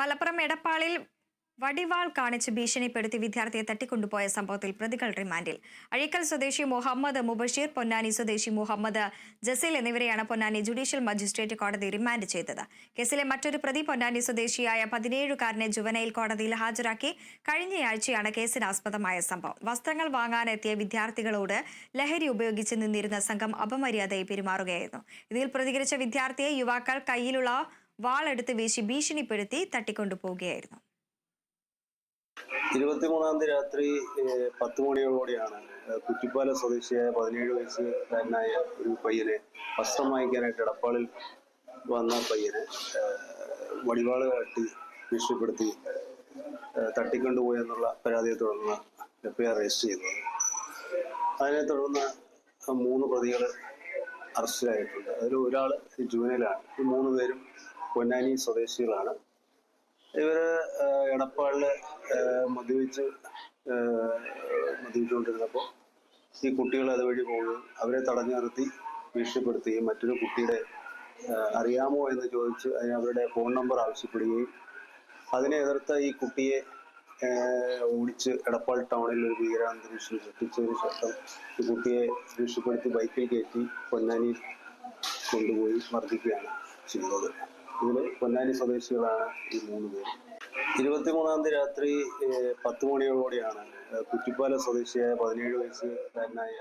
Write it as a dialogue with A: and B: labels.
A: മലപ്പുറം എടപ്പാളിൽ വടിവാൾ കാണിച്ച് ഭീഷണിപ്പെടുത്തി വിദ്യാർത്ഥിയെ തട്ടിക്കൊണ്ടുപോയ സംഭവത്തിൽ പ്രതികൾ റിമാൻഡിൽ. അഴീക്കൽ സ്വദേശി മുഹമ്മദ് മുബഷീർ പൊന്നാനി സ്വദേശി മുഹമ്മദ് ജസീൽ എന്നിവരെയാണ് പൊന്നാനി ജുഡീഷ്യൽ മജിസ്ട്രേറ്റ് കോടതി റിമാൻഡ് ചെയ്തത്. കേസിലെ മറ്റൊരു പ്രതി പൊന്നാനി സ്വദേശിയായ പതിനേഴുകാരനെ ജുവനയിൽ കോടതിയിൽ ഹാജരാക്കി കഴിഞ്ഞയാഴ്ചയാണ് കേസിനാസ്പദമായ സംഭവം. വസ്ത്രങ്ങൾ വാങ്ങാനെത്തിയ വിദ്യാർത്ഥികളോട് ലഹരി ഉപയോഗിച്ച് നിന്നിരുന്ന സംഘം അപമര്യാദയെ പെരുമാറുകയായിരുന്നു. ഇതിൽ പ്രതികരിച്ച വിദ്യാർത്ഥിയെ യുവാക്കൾ കയ്യിലുള്ള വാളെടുത്ത് വീശി ഭീഷണിപ്പെടുത്തി തട്ടിക്കൊണ്ടുപോവുകയായിരുന്നു.
B: ഇരുപത്തിമൂന്നാം തീയതി രാത്രി പത്ത് മണിയോടുകൂടിയാണ് കുറ്റിപ്പാല സ്വദേശിയായ പതിനേഴ് വയസ്സുകാരനായ ഒരു പയ്യനെ വസ്ത്രം വാങ്ങിക്കാനായിട്ട് എടപ്പാളിൽ വന്ന പയ്യനെ വടിവാൾ കാട്ടി ഭീഷണിപ്പെടുത്തി തട്ടിക്കൊണ്ടുപോയി എന്നുള്ള പരാതിയെ തുടർന്ന് എഫ്ഐആർ രജിസ്റ്റർ ചെയ്തത്. അതിനെ തുടർന്ന് മൂന്ന് പ്രതികൾ അറസ്റ്റിലായിട്ടുണ്ട്. അതിൽ ഒരാൾ ജൂനിലാണ് ഈ മൂന്ന് പേരും പൊന്നാനി സ്വദേശികളാണ്. ഇവർ എടപ്പാളിൽ മദ്യപിച്ച് മദ്യപിച്ചുകൊണ്ടിരുന്നപ്പോൾ ഈ കുട്ടികൾ അതുവഴി പോവുകയും അവരെ തടഞ്ഞു നിർത്തി ഭീഷണിപ്പെടുത്തുകയും മറ്റൊരു കുട്ടിയുടെ അറിയാമോ എന്ന് ചോദിച്ച് അതിന് അവരുടെ ഫോൺ നമ്പർ ആവശ്യപ്പെടുകയും അതിനെ എതിർത്ത ഈ കുട്ടിയെ ഓടിച്ച് എടപ്പാൾ ടൗണിൽ ഒരു ഭീകരാന്തരീക്ഷം സൃഷ്ടിച്ചതിന് ശേഷം ഈ കുട്ടിയെ ഭീഷണിപ്പെടുത്തി ബൈക്കിൽ കയറ്റി പൊന്നാനിയിൽ കൊണ്ടുപോയി മർദ്ദിക്കുകയാണ് ചെയ്തത്. ഇതിൽ പൊന്നാനി സ്വദേശികളാണ് ഈ മൂന്ന് പേര്. ഇരുപത്തിമൂന്നാം തീയതി രാത്രി പത്ത് മണിയോടുകൂടിയാണ് കുറ്റിപ്പാല സ്വദേശിയായ പതിനേഴ് വയസ്സുകാരനായ